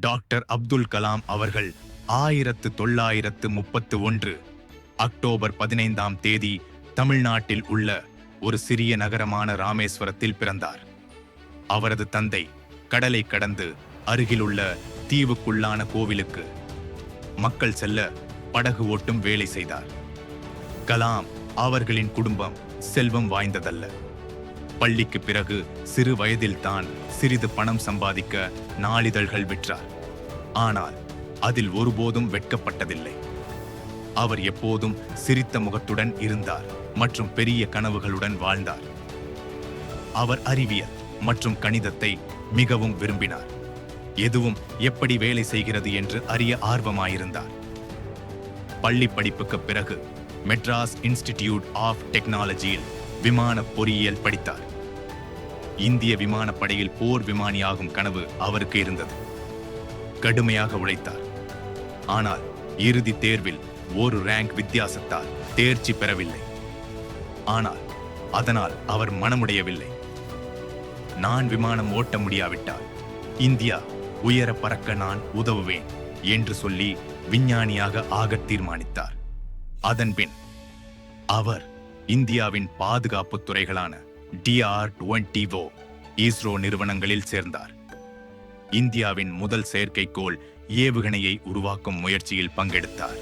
Doctor Abdul Kalam அவர்கள் ஆயிரத்து தொள்ளாயிரத்து முப்பத்து ஒன்று அக்டோபர் பதினைந்தாம் தேதி தமிழ்நாட்டில் உள்ள ஒரு சிறிய நகரமான ராமேஸ்வரத்தில் பிறந்தார். அவரது தந்தை கடலை கடந்து அருகிலுள்ள தீவுக்குள்ளான கோவிலுக்கு மக்கள் செல்ல படகு ஓட்டும் வேலை செய்தார். கலாம் அவர்களின் குடும்பம் செல்வம் வாய்ந்ததல்ல. பள்ளிக்கு பிறகு சிறு வயதில்தான் சிறிது பணம் சம்பாதிக்க நாளிதழ்கள் விற்றார். ஆனால் அதில் ஒருபோதும் வெட்கப்பட்டதில்லை. அவர் எப்போதும் சிரித்த முகத்துடன் இருந்தார் மற்றும் பெரிய கனவுகளுடன் வாழ்ந்தார். அவர் அறிவியல் மற்றும் கணிதத்தை மிகவும் விரும்பினார். எதுவும் எப்படி வேலை செய்கிறது என்று அறிய ஆர்வமாயிருந்தார். பள்ளி படிப்புக்கு பிறகு மெட்ராஸ் இன்ஸ்டிடியூட் ஆஃப் டெக்னாலஜியில் விமான பொறியியல் படித்தார். இந்திய விமானப்படையில் போர் விமானியாகும் கனவு அவருக்கு இருந்தது. கடுமையாக உழைத்தார். ஆனால் இறுதி தேர்வில் ஒரு ரேங்க் வித்தியாசத்தால் தேர்ச்சி பெறவில்லை. ஆனால் அதனால் அவர் மனமுடையவில்லை. நான் விமானம் ஓட்ட முடியாவிட்டால் இந்தியா உயர பறக்க நான் உதவுவேன் என்று சொல்லி விஞ்ஞானியாக ஆகத் தீர்மானித்தார். அதன்பின் அவர் இந்தியாவின் பாதுகாப்பு துறைகளான டிஆர் டுவெண்டிவோ இஸ்ரோ நிறுவனங்களில் சேர்ந்தார். இந்தியாவின் முதல் செயற்கைக்கோள் ஏவுகணையை உருவாக்கும் முயற்சியில் பங்கெடுத்தார்.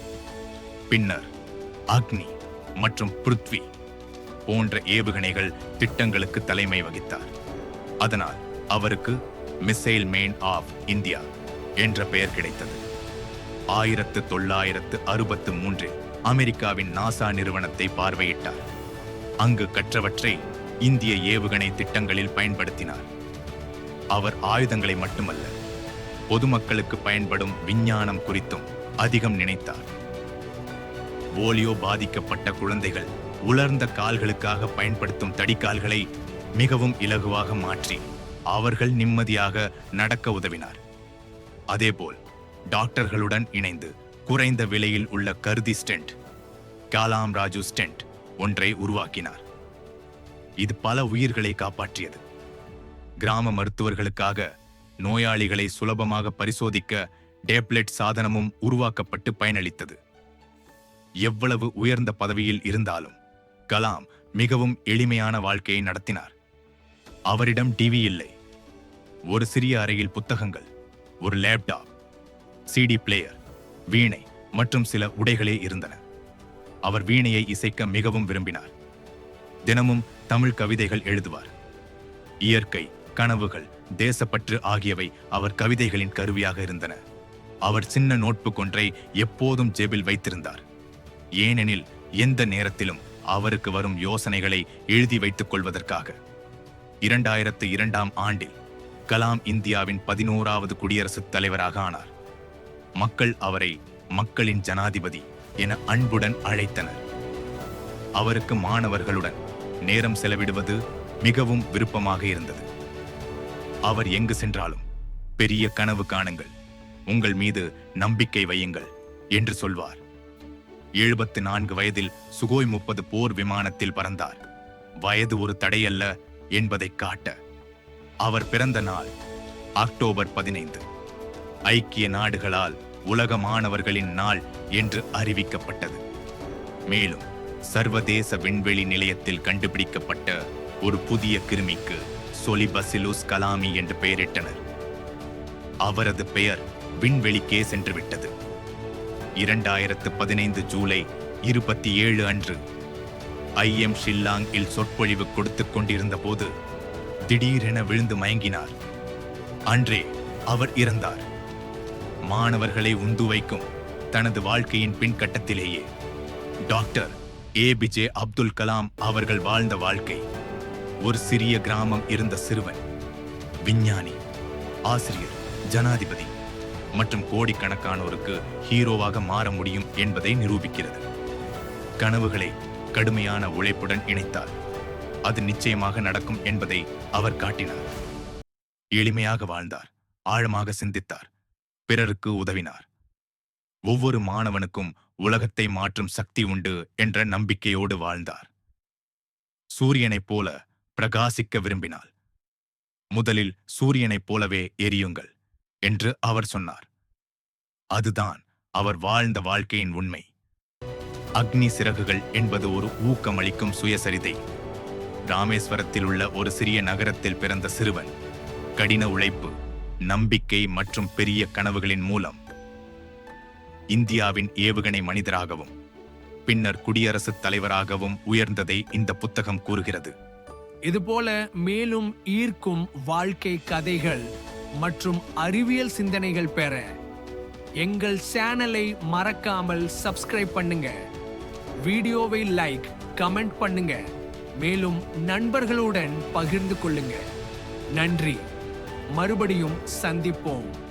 பின்னர் அக்னி மற்றும் பிருத்வி போன்ற ஏவுகணைகள் திட்டங்களுக்கு தலைமை வகித்தார். அதனால் அவருக்கு மிசைல் மேன் ஆஃப் இந்தியா என்ற பெயர் கிடைத்தது. ஆயிரத்து தொள்ளாயிரத்து அறுபத்து மூன்றில் அமெரிக்காவின் நாசா நிறுவனத்தை பார்வையிட்டார். அங்கு கற்றவற்றை இந்திய ஏவுகணை திட்டங்களில் பயன்படுத்தினார். அவர் ஆயுதங்களை மட்டுமல்ல பொதுமக்களுக்கு பயன்படும் விஞ்ஞானம் குறித்தும் அதிகம் நினைத்தார். போலியோ பாதிக்கப்பட்ட குழந்தைகள் உலர்ந்த கால்களுக்காக பயன்படுத்தும் தடிக்கால்களை மிகவும் இலகுவாக மாற்றி அவர்கள் நிம்மதியாக நடக்க உதவினார். அதேபோல் டாக்டர்களுடன் இணைந்து குறைந்த விலையில் உள்ள கருதி ஸ்டென்ட் காலாம் ராஜு ஸ்டென்ட் ஒன்றை உருவாக்கினார். இது பல உயிர்களை காப்பாற்றியது. கிராம மருத்துவர்களுக்காக நோயாளிகளை சுலபமாக பரிசோதிக்க டேப்லெட் சாதனமும் உருவாக்கப்பட்டு பயனளித்தது. எவ்வளவு உயர்ந்த பதவியில் இருந்தாலும் கலாம் மிகவும் எளிமையான வாழ்க்கையை நடத்தினார். அவரிடம் டிவி இல்லை. ஒரு சிறிய அறையில் புத்தகங்கள் ஒரு லேப்டாப் சிடி பிளேயர் வீணை மற்றும் சில உடைகளே இருந்தன. அவர் வீணையை இசைக்க மிகவும் விரும்பினார். தினமும் தமிழ் கவிதைகள் எழுதுவார். இயற்கை கனவுகள் தேசப்பற்று ஆகியவை அவர் கவிதைகளின் கருவியாக இருந்தன. அவர் சின்ன நோட்புக் ஒன்றை எப்போதும் ஜேபில் வைத்திருந்தார். ஏனெனில் எந்த நேரத்திலும் அவருக்கு வரும் யோசனைகளை எழுதி வைத்துக் கொள்வதற்காக. இரண்டாயிரத்து இரண்டாம் ஆண்டில் கலாம் இந்தியாவின் பதினோராவது குடியரசுத் தலைவராக ஆனார். மக்கள் அவரை மக்களின் ஜனாதிபதி என அன்புடன் அழைத்தனர். அவருக்கு மாணவர்களுடன் நேரம் செலவிடுவது மிகவும் விருப்பமாக இருந்தது. அவர் எங்கு சென்றாலும் பெரிய கனவு காணுங்கள். உங்கள் மீது நம்பிக்கை வையுங்கள் என்று சொல்வார். எழுபத்து நான்கு வயதில் சுகோய் முப்பது போர் விமானத்தில் பறந்தார். வயது ஒரு தடையல்ல என்பதை காட்ட அவர் பிறந்த நாள் அக்டோபர் பதினைந்து. ஐக்கிய நாடுகளால் உலக மாணவர்களின் நாள் என்று அறிவிக்கப்பட்டது. மேலும் சர்வதேச விண்வெளி நிலையத்தில் கண்டுபிடிக்கப்பட்ட ஒரு புதிய கிருமிக்கு சொலிபசிலுஸ் கலாமி என்று பெயரிட்டனர். அவரது பெயர் விண்வெளிக்கே சென்றுவிட்டது. இரண்டாயிரத்து பதினைந்து ஜூலை இருபத்தி ஏழு அன்று ஐஎம் ஷில்லாங் இல் சொற்பொழிவு கொடுத்துக் கொண்டிருந்த போது திடீரென விழுந்து மயங்கினார். அன்றே அவர் இறந்தார். மாணவர்களை உந்து வைக்கும் தனது வாழ்க்கையின் பின்கட்டத்திலேயே டாக்டர் ஏபிஜே அப்துல் கலாம் அவர்கள் வாழ்ந்த வாழ்க்கை. ஒரு சிறிய கிராமம் இருந்த சிறுவன் விஞ்ஞானி ஆசிரியர் ஜனாதிபதி மற்றும் கோடிக்கணக்கானோருக்கு ஹீரோவாக மாற முடியும் என்பதை நிரூபிக்கிறது. கனவுகளை கடுமையான உழைப்புடன் இணைத்தார். அது நிச்சயமாக நடக்கும் என்பதை அவர் காட்டினார். எளிமையாக வாழ்ந்தார் ஆழமாக சிந்தித்தார் பிறருக்கு உதவினார். ஒவ்வொரு மாணவனுக்கும் உலகத்தை மாற்றும் சக்தி உண்டு என்ற நம்பிக்கையோடு வாழ்ந்தார். சூரியனைப் போல பிரகாசிக்க விரும்பினால் முதலில் சூரியனைப் போலவே எரியுங்கள் என்று அவர் சொன்னார். அதுதான் அவர் வாழ்ந்த வாழ்க்கையின் உண்மை. அக்னி சிறகுகள் என்பது ஒரு ஊக்கமளிக்கும் சுயசரிதை. ராமேஸ்வரத்தில் உள்ள ஒரு சிறிய நகரத்தில் பிறந்த சிறுவன் கடின உழைப்பு நம்பிக்கை மற்றும் பெரிய கனவுகளின் மூலம் இந்தியாவின் ஏவுகணை மனிதராகவும் பின்னர் குடியரசுத் தலைவராகவும் உயர்ந்ததை இந்த புத்தகம் கூறுகிறது. இதுபோல மேலும் ஈர்க்கும் வாழ்க்கை கதைகள் மற்றும் அறிவியல் சிந்தனைகள் பெற எங்கள் சேனலை மறக்காமல் சப்ஸ்கிரைப் பண்ணுங்க. வீடியோவை லைக் கமெண்ட் பண்ணுங்க. மேலும் நண்பர்களுடன் பகிர்ந்து கொள்ளுங்க. நன்றி. மறுபடியும் சந்திப்போம்.